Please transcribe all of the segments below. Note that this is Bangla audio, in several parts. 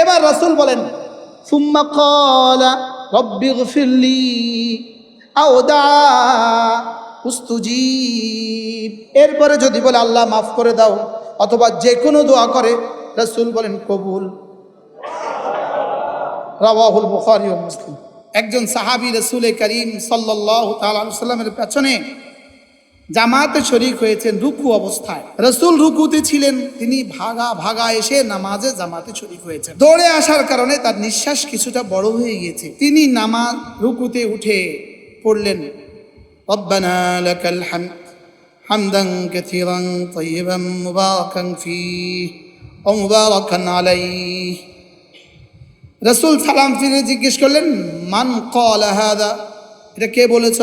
এবার রাসুল বলেন, সুম্মা কলা রব্বি গফিরলি আওদা উস্তুজিব। এরপরে যদি বলে, আল্লাহ মাফ করে দাও, অথবা যে কোনো দোয়া করে, রসুল বলেন, কবুল। রাবাহুল বুখারি ও মুসলিম। একজন সাহাবি রসুল করিম সাল্লাহ তাল্লামের পেছনে জামাতে শরিক হয়েছেন রুকু অবস্থায় রসুল রুকুতে ছিলেন তিনি ভাগা ভাগা এসে নামাজে জামাতে শরিক হয়েছেন দৌড়ে আসার কারণে তার নিঃশ্বাস কিছুটা বড় হয়ে গিয়েছে তিনি নামাজ রুকুতে উঠে পড়লেন ربنا لك الحمد حمدا كثيرا طيبا مباركا فيه ومباركا عليه রসুল সালাম ফিরে জিজ্ঞেস করলেন মান কল হাদা এটা কে বলেছ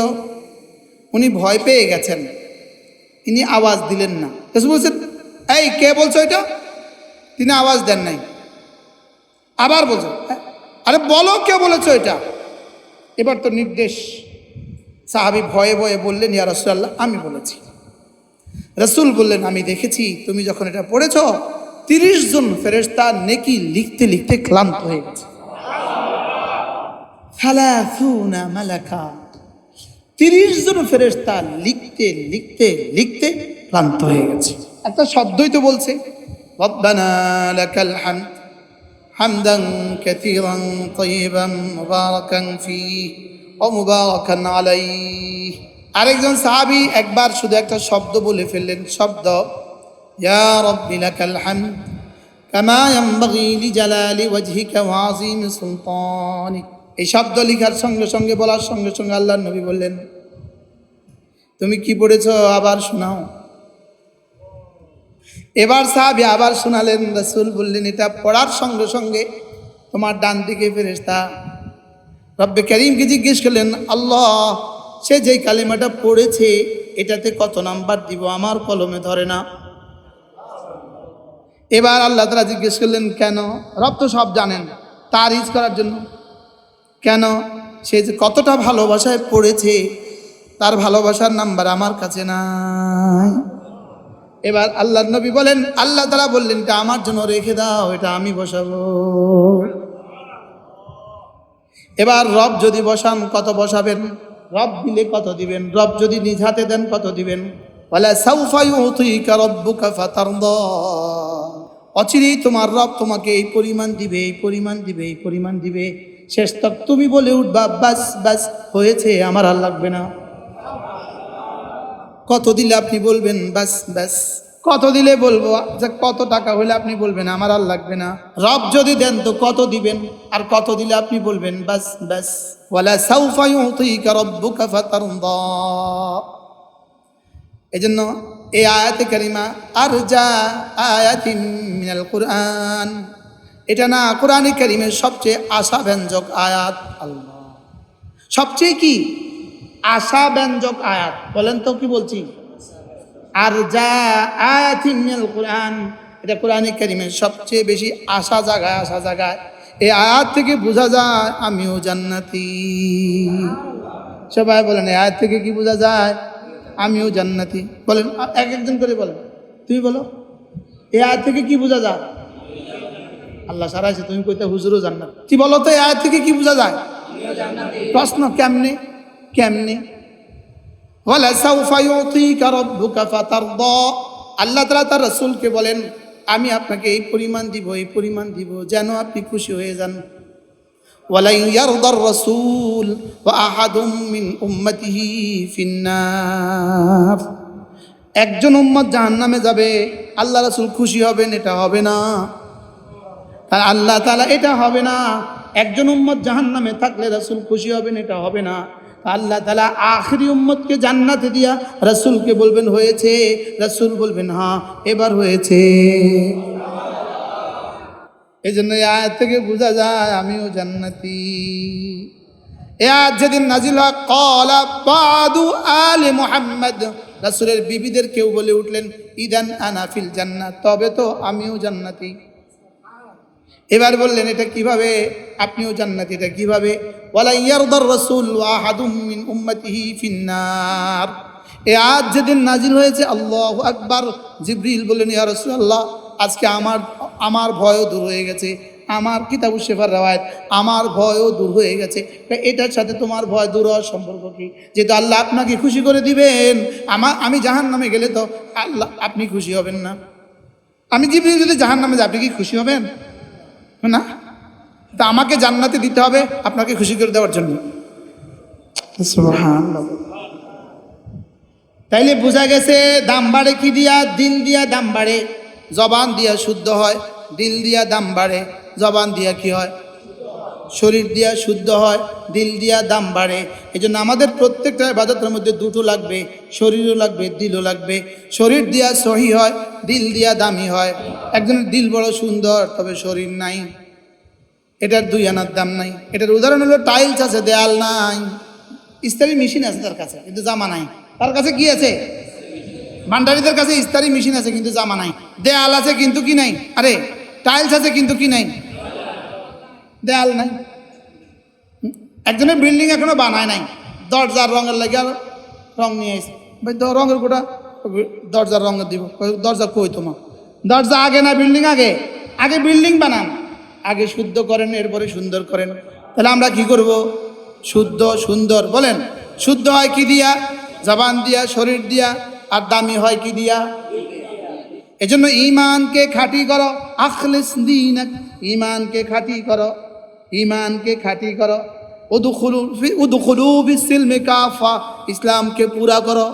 উনি ভয় পেয়ে গেছেন। তিনি আওয়াজ দিলেন না। রসুল বলছেন এই কে বলছো এটা? তিনি আওয়াজ দেন নাই। আবার বলছো "হ্যাঁ, আরে বলো কে বলেছ এটা? এবার তো নির্দেশ। সাহাবি ভয়ে ভয়ে বললেন ইয়া রসুল্লাহ আমি বলেছি। রসুল বললেন আমি দেখেছি তুমি যখন এটা পড়েছ তিরিশ জন ফেরেস্তা নেকি লিখতে লিখতে ক্লান্ত হয়ে গেছে। থালাথুনা মালাকা। তিরিশ জন ফেরেস্তা লিখতে লিখতে লিখতে ক্লান্ত হয়ে গেছে। একটা শব্দই তো বলছে আরেকজন সাহাবী একবার শুধু একটা শব্দ বলে ফেললেন, শব্দ, ইয়া রব্বি লাকাল ওয়াজহিকা সুলতানিক। এই শব্দ লেখার সঙ্গে সঙ্গে বলার সঙ্গে সঙ্গে আল্লাহর নবী বললেন, তুমি কি পড়েছ আবার শোনাও। এবার সাহাবি আবার শোনালেন, রসুল বললেন, এটা পড়ার সঙ্গে সঙ্গে তোমার ডান দিকে ফেরেস্তা রব্বে করিমকে জিজ্ঞেস করলেন, আল্লাহ, সে যেই কালিমাটা পড়েছে, এটাতে কত নাম্বার দিব? আমার কলমে ধরে না। এবার আল্লাহ তারা জিজ্ঞেস করলেন, কেন? রব তো সব জানেন। তারিজ করার জন্য। কেন? সে যে কতটা ভালোবাসায় পড়েছে, তার ভালোবাসার নাম্বার আমার কাছে নাই। এবার আল্লাহ নবী বলেন, আল্লাহ তারা বললেন, এটা আমার জন্য রেখে দাও, এটা আমি বসাবো। এবার রব যদি বসান, কত বসাবেন? রব দিলে কত দিবেন? রব যদি নিজ হাতে দেন, কত দিবেন? বলে অচিরেই তোমার রব তোমাকে এই পরিমাণ দিবে, এই পরিমাণ দিবে, এই পরিমাণ দিবে। শেষ তক তুমি বলে উঠবা, বাস বাস, হয়েছে, আমার আর লাগবে না। কত দিলে আপনি বলবেন, বাস বাস কত দিলে বলব যে কত টাকা হলে আপনি বলবেন, আমার আর লাগবে না রব যদি দেন তো কত দিবেন? আর কত দিলে আপনি বলবেন, বাস বাস ওয়ালা সাউফা ইউতিকা রাব্বুকা ফাতারদা। এজন্য এই আয়াতে কারিমা আর যা আয়াতিন মিনাল কুরআন। এটা না কোরআনে কারিমের সবচেয়ে আশাব্যঞ্জক আয়াত? আল্লাহ। সবচেয়ে কি? আশাব্যঞ্জক আয়াত। বলেন তো কি বলছি? আর যা আয়াতিন মিনাল কুরআন, এটা কোরআনে কারিমের সবচেয়ে বেশি আশা জাগায় আশা জাগায়। এই আয়াত থেকে বোঝা যায়, আমিও জান্নাতি। সবাই বলেন, এই আয়াত থেকে কি বোঝা যায়? আমিও জান্নাতি। বলেন, এক একজন করে বলেন। তুমি বলো, এই আয়াত থেকে কি বোঝা যায়? আল্লাহ সারাইছে, তুমি কইতে হুজুরও জান্নাত। কি বলো তো আয় থেকে কি বোঝা যায়? প্রশ্ন কেমনে? কেমনে? আল্লাহ তালা তার রসুলকে বলেন, আমি আপনাকে এই পরিমাণ দিব, এই পরিমাণ দিব, যেন আপনি খুশি হয়ে যান। রসুল একজন উম্মত জাহান্নামে যাবে, আল্লাহ রসুল খুশি হবেন, এটা হবে না। আর আল্লাহ তালা এটা হবে না। একজন উম্মত জাহান্নামে থাকলে রাসূল খুশি হবেন, এটা হবে না। আল্লাহ তালা আখরি উম্মতকে জান্নাতে দিয়া রাসূলকে বলবেন, হয়েছে। রাসূল বলবেন হ্যাঁ এবার হয়েছে। এই জন্য আয়াত থেকে বোঝা যায়, আমিও জান্নাতি। এ আয়াত যেদিন নাজিল হয় কলা বাদু আলে মোহাম্মদ। রাসূলের বিবিদের কেউ বলে উঠলেন, ইদান আনাফিল জান্নাত। তবে তো আমিও জান্নাতি। এবার বললেন, এটা কীভাবে? আপনিও জান্নাতি, এটা কীভাবে? রাসূল এ আজ যেদিন নাজিল হয়েছে, আল্লাহ আকবার, জিবরিল বললেন, ইয়া রাসূলুল্লাহ, আজকে আমার আমার ভয়ও দূর হয়ে গেছে। আমার কিতাবু শেফার রাওয়ায়ত, আমার ভয়ও দূর হয়ে গেছে। এটার সাথে তোমার ভয় দূর হওয়ার সম্পর্ক কি? যেহেতু আল্লাহ আপনাকে খুশি করে দিবেন, আমার, আমি জাহান নামে গেলে তো আল্লাহ, আপনি খুশি হবেন না। আমি জিব্রিল যদি জাহান নামে আপনি কি খুশি হবেন? না? তা আমাকে জান্নাতে দিতে হবে আপনাকে খুশি করে দেওয়ার জন্য। তাইলে বোঝা গেছে দাম বাড়ে কি দিয়া? দিল দিয়া দাম বাড়ে, জবান দিয়া শুদ্ধ হয়, দিল দিয়া দাম বাড়ে, জবান দিয়া কি হয়? শরীর দিয়া শুদ্ধ হয়, দিল দিয়া দাম বাড়ে। এই জন্য আমাদের প্রত্যেকটা ইবাদতের মধ্যে দুটো লাগবে, শরীরও লাগবে, দিলও লাগবে। শরীর দিয়া সহি হয়, দিল দিয়া দামি হয়। একজনের দিল বড় সুন্দর, তবে শরীর নাই। এটার দুই আনার দাম নাই। এটার উদাহরণ হলো টাইলস আছে, দেয়াল নাই। ইস্তারি মেশিন আছে তার কাছে, কিন্তু জামা নাই। তার কাছে কি আছে? ভান্ডারিদের কাছে ইস্তারি মেশিন আছে, কিন্তু জামা নাই। দেয়াল আছে, কিন্তু কি নাই? আরে, টাইলস আছে, কিন্তু কি নাই? দেয়াল নাই। একজনের বিল্ডিং এখনও বানায় নাই। দরজার রঙের লাগে আর রং নিয়ে আসে ভাই রঙের গোটা দরজার রঙের দিব। দরজা কই তোমার? দরজা আগে না বিল্ডিং আগে? আগে বিল্ডিং বানান। আগে শুদ্ধ করেন, এরপরে সুন্দর করেন। তাহলে আমরা কি করব? শুদ্ধ, সুন্দর, বলেন। শুদ্ধ হয় কি দিয়া? জবান দিয়া, শরীর দিয়া। আর দামি হয় কি দিয়া? এজন্য ইমানকে খাঁটি করো। আখলিস দিন ইমানকে খাঁটি করো। ইমানকে খাঁটি করো। ইসলামকে পুরা করো।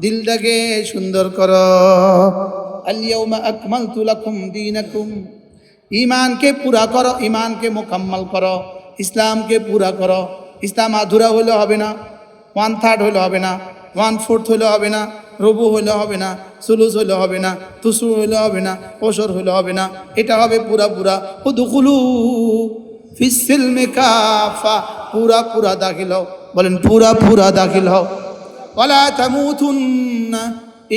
দিলটাকে সুন্দর করো। ইমানকে পুরা করো, ইমানকে মোকাম্মল করো। ইসলামকে পুরা করো। ইসলাম আধুরা হলে হবে না ওয়ান থার্ড হলে হবে না ওয়ান ফোর্থ হলে হবে না। রবু হইলে হবে না সুলুস হইলে হবে না, তুসু হইলে হবে না ওসর হইলে হবে না, এটা হবে পুরা পুরা ও দুকুলু ফিসিল কাফা, পুরা পুরা দাখিল হও। বলেন, পুরা পুরা দাখিল হও। ওয়ালা তামুতুন্না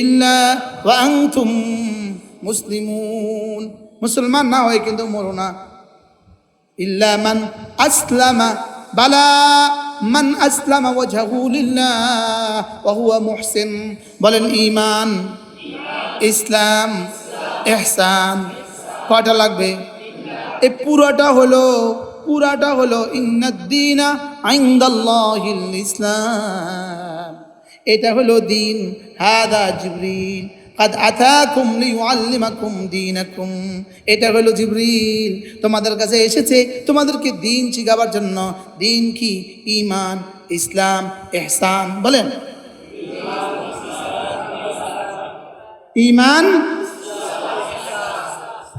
ইল্লা মুসলিমুন। মুসলমান না হয় কিন্তু মরো না। ইল্লা মান আসলামা বালা মান আসলামা ওয়াজহাহু লিল্লাহ ওয়া হুয়া মুহসিন। বলেন, ঈমান, ইসলাম, ইহসান। কয়টা লাগবে? এই পুরাটা হলো পুরাটা হলো ইন্নাদ্দিনা আইন্দাল্লাহিল ইসলাম। এটা হলো দিন হাদা জিবরিল। قد আতাকুম লিউআল্লিমাকুম দীনাকুম এটা হলো জিবরিল তোমাদের কাছে এসেছে তোমাদেরকে দিন শিখাবার জন্য দিন কি ঈমান ইসলাম ইহসান বলেন ঈমান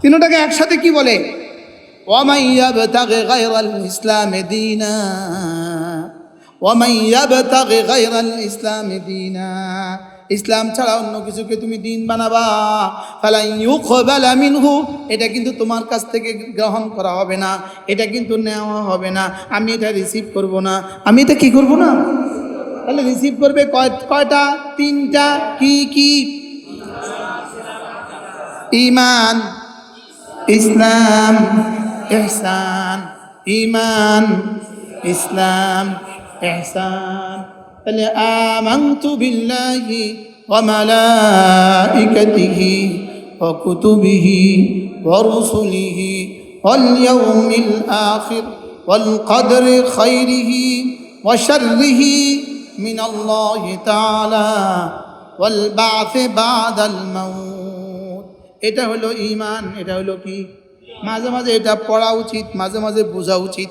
তিনটাকে একসাথে কি বলে ومن يبتغ غير الإسلام دينا ومن يبتغ غير الإسلام دينا ইসলাম ছাড়া অন্য কিছুকে তুমি দিন বানাবা। মিনহু, এটা কিন্তু তোমার কাছ থেকে গ্রহণ করা হবে না, এটা কিন্তু নেওয়া হবে না। আমি এটা রিসিভ করব না। আমি এটা কি করব না? তাহলে রিসিভ করবে কয় কয়টা? তিনটা? কি কি? ইমান, ইসলাম ইহসান ইমান, ইসলাম ইহসান তাহলে আমানতু বিল্লাহি ওয়া মালাইকাতিহি ওয়া কুতুবিহি ওয়া রুসুলিহি ওয়াল আখির ওয়াল কদরি খাইরিহি ওয়া শাররিহি মিন আল্লাহি তাআলা ওয়াল বা'থি বা'দাল মাউত। এটা হলো ইমান এটা হলো কি? মাঝে মাঝে এটা পড়া উচিত, মাঝে মাঝে বোঝা উচিত।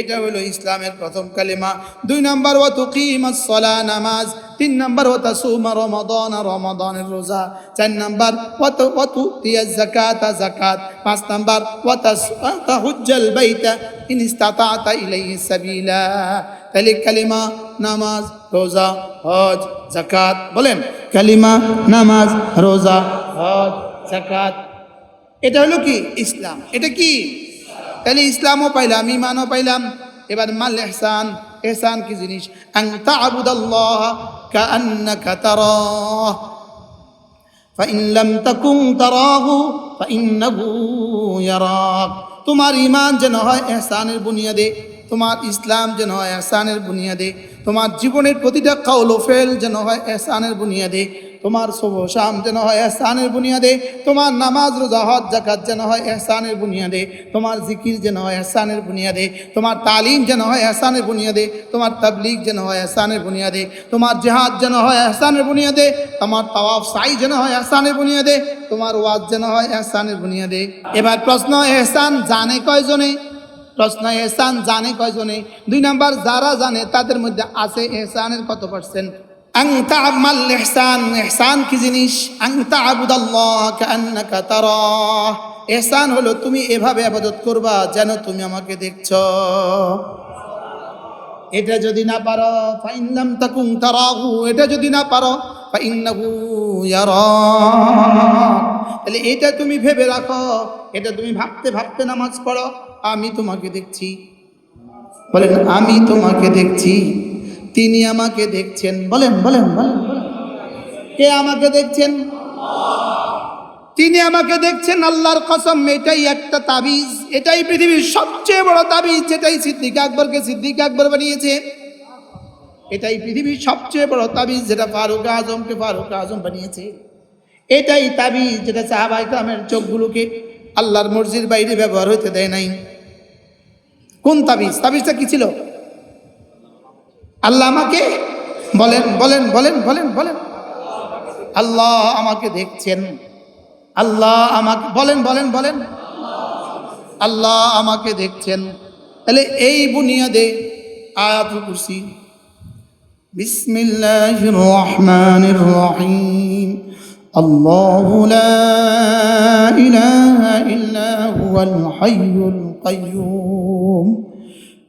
এটা হলো ইসলামের প্রথম কালিমা। দুই নাম্বার, ওয়া তুকিমাস সালাহ নামাজ। তিন নাম্বার, ওয়া তাসুমা রমাদান, রমাদানের রোজা। চার নাম্বার, ওয়া তু, ওয়া তুতিয়াজ যাকাত যাকাত। পাঁচ নাম্বার, ওয়া তাহুজ্জাল বাইতা ইন ইলাইহি সাবিলা। তাহলে কালিমা, নামাজ, রোজা, হজ, যাকাত বলেন। কালিমা, নামাজ, রোজা, হজ, যাকাত। এটা হলো কি? ইসলাম। এটা কি? তাহলে ইসলামও পাইলাম ইমানও পাইলাম এবার মাল এহসান এহসান কি জিনিস আং তা'বুদাল্লাহ কাআন্নাকা তারাহ فإن لم تكن تراه فإنه يراك তোমার ইমান যেন হয় এহসানের বুনিয়াদে তোমার ইসলাম যেন হয় এহসানের বুনিয়াদে তোমার জীবনের প্রতিটা কাউল ও ফেল যেন হয় এহসানের বুনিয়াদে তোমার শুভ শাম যেন হয় এহসানের বুনিয়াদে, তোমার নামাজ, রোজা, হজ জাকাত যেন হয় এহসানের বুনিয়াদে, তোমার জিকির যেন হয় এহসানের বুনিয়াদে, তোমার তালিম যেন হয় এহসানের বুনিয়াদে, তোমার তাবলিগ যেন হয় এহসানের বুনিয়াদে, তোমার জেহাদ যেন হয় এহসানের বুনিয়াদে, তোমার তাওয়াফ সাই যেন হয় এহসানের বুনিয়াদে, তোমার ওয়াজ যেন হয় এহসানের বুনিয়াদে। এবার প্রশ্ন, এহসান জানে কয়জনে? প্রশ্ন, এহসান জানে কয়জনে? দুই নাম্বার, যারা জানে তাদের মধ্যে আছে এহসানের কত পার্সেন্ট আং তা'মাল ইহসান ইহসান কি জিনিস? আং তা'বুদাল্লাহ কাআন্নাকা তারাহ ইহসান হলো তুমি এভাবে ইবাদত করবা যেন তুমি আমাকে দেখছ। এটা যদি না পারো ফাইনাম তাকুম তারাহু, এটা যদি না পারো, ফাইন্নাহু তাহলে এটা তুমি ভেবে রাখো, এটা তুমি ভাবতে ভাবতে নামাজ পড়ো, আমি তোমাকে দেখছি। বলেন, আমি তোমাকে দেখছি। তিনি আমাকে দেখছেন। বলেন বলেন বলেন। কে আমাকে দেখছেন? তিনি আমাকে দেখছেন, আল্লাহর কসম, এটাই একটা তাবিজ। এটাই পৃথিবীর সবচেয়ে বড় তাবিজ, যেটাই সিদ্দিক আকবরকে সিদ্দিক আকবর বানিয়েছে। এটাই পৃথিবীর সবচেয়ে বড় তাবিজ, যেটা ফারুক আজমকে ফারুক আজম বানিয়েছে। এটাই তাবিজ, যেটা সাহাবাই গ্রামের চোখগুলোকে আল্লাহর মর্জির বাইরে ব্যবহার হইতে দেয় নাই। কোন তাবিজ? তাবিজটা কি ছিল? আল্লাহ আমাকে বলেন বলেন বলেন বলেন বলেন। আল্লাহ আমাকে দেখছেন। আল্লাহ আমাকে, বলেন বলেন বলেন। আল্লাহ আমাকে দেখছেন। তাহলে এই বুনিয়াদে আয়াত কুরসি। বিসমিল্লাহির রহমানির রহিম। আল্লাহু লা ইলাহা ইল্লা হুয়াল হাইয়ুল কাইয়্যুম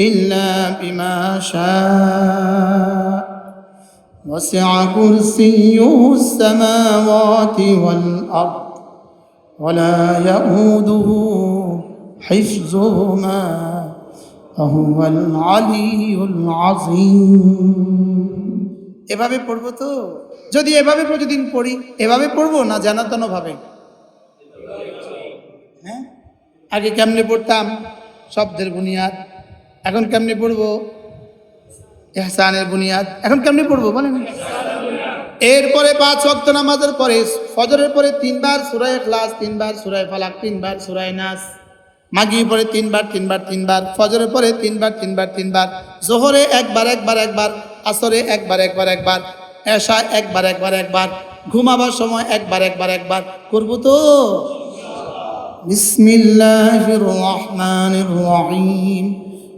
إلا بما شاء وسع كرسيه السماوات والأرض ولا يؤوده حفظهما وهو العلي العظيم এভাবে পড়বো তো যদি এভাবে প্রতিদিন পড়ি এভাবে পড়বো না জানাতন ভাবে হ্যাঁ আগে কেমনে পড়তাম শব্দের বুনিয়াদ এখন কেমনি পড়ব? এহসানের বুনিয়াদ। এখন কেমনি পড়ব বলেন? এরপরে পাঁচ ওয়াক্ত নামাজের পরে, ফজরের পরে তিনবার সুরায় ক্লাস তিনবার সুরায় ফালাক, তিনবার সুরায় নাস। মাগি পরে তিনবার তিনবার তিনবার। ফজরের পরে তিনবার তিনবার তিনবার। জোহরে একবার একবার একবার। আসরে একবার একবার একবার। এশা একবার একবার একবার। ঘুমাবার সময় একবার একবার একবার। করব তো? বিসমিল্লাহির রহমানির রহিম।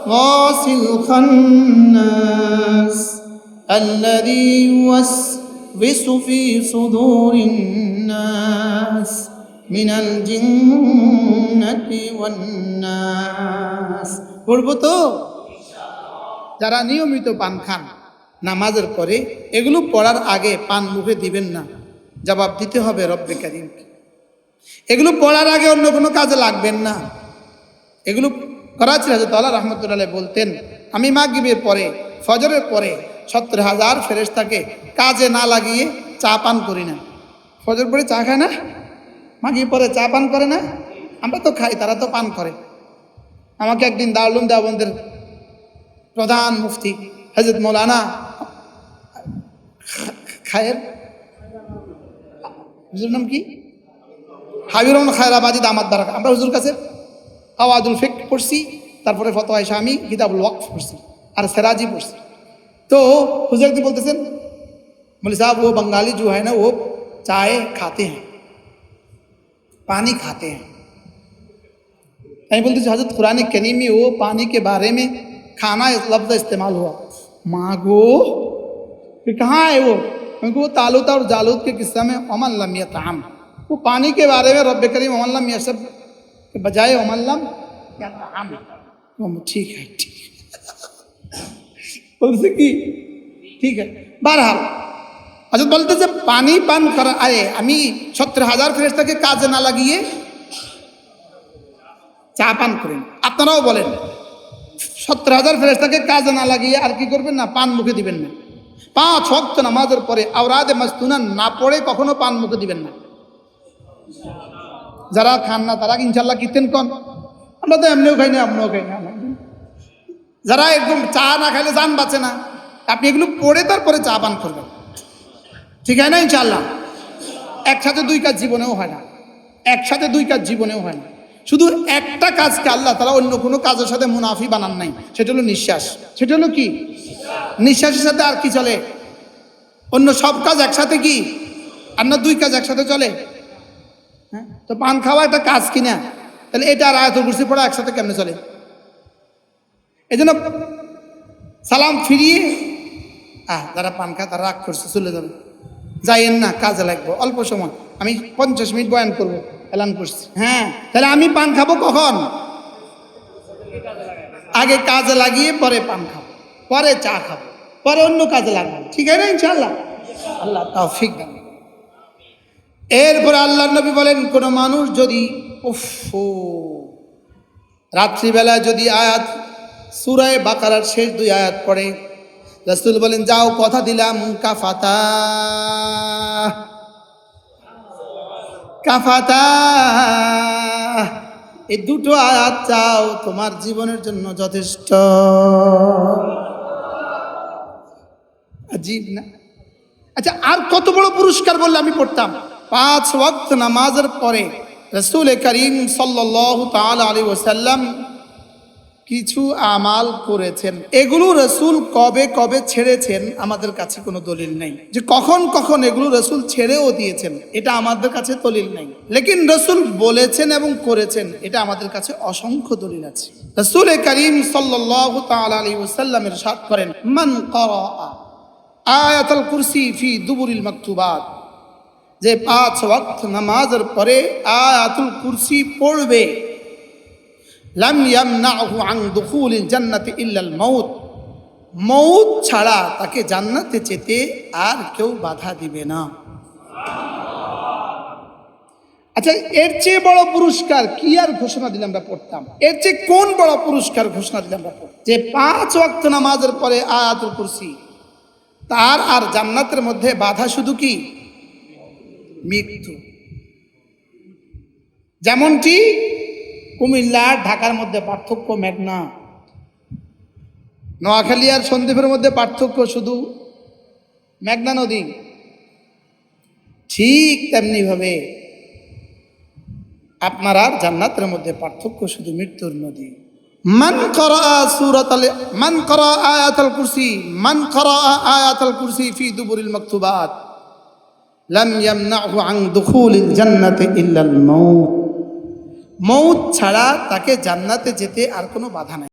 الوسواس الخناس الذي يوسوس في صدور الناس من الجنة والناس পড়বো তো যারা নিয়মিত পান খান নামাজের পরে এগুলো পড়ার আগে পান মুখে দিবেন না জবাব দিতে হবে রব্বে কারিমকে এগুলো পড়ার আগে অন্য কোনো কাজে লাগবেন না এগুলো করাচ্ছি হাজরত আল্লাহ রহমতুল্লাহ বলতেন, আমি মাগিবের পরে, ফজরের পরে সত্তর হাজার ফেরেশতাকে কাজে না লাগিয়ে চা পান করি না। ফজর পরে চা খায় না? মাগিয়ে পরে চা পান করে না? আমরা তো খাই, তারা তো পান করে। আমাকে একদিন দারুল দেওবন্দের প্রধান মুফতি হজরত মৌলানা খায়ের হুজুর নাম কি? হাবির রহমান খায়রাবাজি দামাত দ্বারা আমরা হুজুর কাছে আওয়াজুল ফিক পড়ছি তারপরে ফতোয়া এসে আমি কিতাবুল ওয়াকফ পড়ছি আর সেরাজি পড়ছি তো হুজুর একদিন বলতেছেন बोले साहब वो बंगाली जो है ना वो चाय खाते हैं पानी खाते हैं कहीं बोलते हजरत कुरान करीम में वो पानी के बारे में खाना इस लफ्ज़ इस्तेमाल हुआ मांगो फिर कहाँ है वो क्योंकि वो तालुता और जालूत के किस्सा में अमन लम ताम वो पानी के बारे में रब करीम अमन लम सब के बजाय अमन लम या ताम वो ठीक है ठीक है বলছে কি ঠিক আছে বারহাল অর্থাৎ বলতে যে পানি পান করা আরে আমি সত্তর হাজার ফেরেস্তাকে কাজে না লাগিয়ে চা পান করেন আপনারাও বলেন সত্তর হাজার ফেরেস্তাকে কাজে না লাগিয়ে আর কি করবেন না পান মুখে দিবেন না পাঁচ ভক্ত নামাজের পরে আওরাদে মাস্তুনা না পড়ে কখনো পান মুখে দিবেন না যারা খান না, তারা ইনশাল্লাহ কিতেন কন? আমরা তো এমনিও খাই না এমনিও খাই না যারা একদম চা না খাইলে যান বাঁচে না। আপনি এগুলো পড়ে তারপরে চা পান করবেন। ঠিক হয় না ইনশাল্লাহ একসাথে দুই কাজ জীবনেও হয় না। একসাথে দুই কাজ জীবনেও হয় না। শুধু একটা কাজকে আল্লাহ তারা অন্য কোনো কাজের সাথে মুনাফি বানান নাই। সেটা হলো নিঃশ্বাস। সেটা হলো কি? নিঃশ্বাসের সাথে আর কি চলে? অন্য সব কাজ একসাথে কি? আর না দুই কাজ একসাথে চলে? তো পান খাওয়া একটা কাজ কিনা তাহলে এটা আর আয়াতুল কুরসি পড়া একসাথে কেমনে চলে? এই জন্য সালাম ফিরিয়ে, আহ, যারা পান খায় তারা রাগ করছে, চলে যাবে। যাইয়েন না, কাজে লাগবো, অল্প সময়। আমি পঞ্চাশ মিনিট বয়ান করব, এলান করছি। হ্যাঁ তাহলে আমি পান খাব কখন? আগে কাজে লাগিয়ে পরে পান খাব, পরে চা খাব, পরে অন্য কাজে লাগবো। ঠিক আছে না ইনশাল্লাহ আল্লাহ তাও ফিক এরপরে আল্লাহ নবী বলেন, কোনো মানুষ যদি, উফ রাত্রিবেলায় যদি আয়াত, সুরায় বাকারার শেষ দুই আয়াত পড়ে, রসুল বলেন, যাও কথা দিলাম, কাফাতা কাফাতা, এই দুটো আয়াত চাও, তোমার জীবনের জন্য যথেষ্ট। আজীব না? আচ্ছা আর কত বড় পুরস্কার বললে আমি পড়তাম? পাঁচ ওয়াক্ত নামাজের পরে রসুল করিম সাল্লাহ তাল আলী ওসাল্লাম কিছু আমাল করেছেন। এগুলো রসুল কবে কবে ছেড়েছেন আমাদের কাছে কোনো দলিল নেই। যে কখন কখন এগুলো রসুল ছেড়েও দিয়েছেন, এটা আমাদের কাছে দলিল নেই। লেকিন রসুল বলেছেন এবং করেছেন, এটা আমাদের কাছে অসংখ্য দলিল আছে। রসুল করিম সাল্লাহ তাল ওসাল্লামের সাত করেন, মান আয়াতুল কুরসি ফি দুবুরিল মাকতুবাত। যে পাঁচ ওয়াক্ত নামাজের পরে আয়াতুল কুরসি পড়বে। লাম ইয়ামনাহু আন দুখুলিল জান্নাতি ইল্লাল মাউত। মৌত ছাড়া তাকে জান্নাতে যেতে আর কেউ বাধা দিবে না। আচ্ছা এর চেয়ে বড় পুরস্কার কি আর ঘোষণা দিলে আমরা পড়তাম? এর চেয়ে কোন বড় পুরস্কার ঘোষণা দিলে আমরা পড়তাম? যে পাঁচ ওয়াক্ত নামাজের পরে আয়াতুল কুরসি, তার আর জান্নাতের মধ্যে বাধা শুধু কি? মৃত্যু। যেমনটি কুমিল্লা ঢাকার মধ্যে পার্থক্য মেঘনা। নোয়াখালী আর সন্দ্বীপের মধ্যে পার্থক্য শুধু মেঘনা নদী। ঠিক তেমনিভাবে আপনার আর জান্নাতের মধ্যে পার্থক্য শুধু মৃত্যুর নদী। মান করা সূরাত মান করা আয়াতুল কুরসি মান করা আয়াতুল কুরসি ফি দুবুরিল মাকতুবাত। লাম ইয়ামনাহু আং দুখুলিল জান্নাতে ইল্লাল মাউত। মৌত ছাড়া তাকে জান্নাতে যেতে আর কোনো বাধা নাই।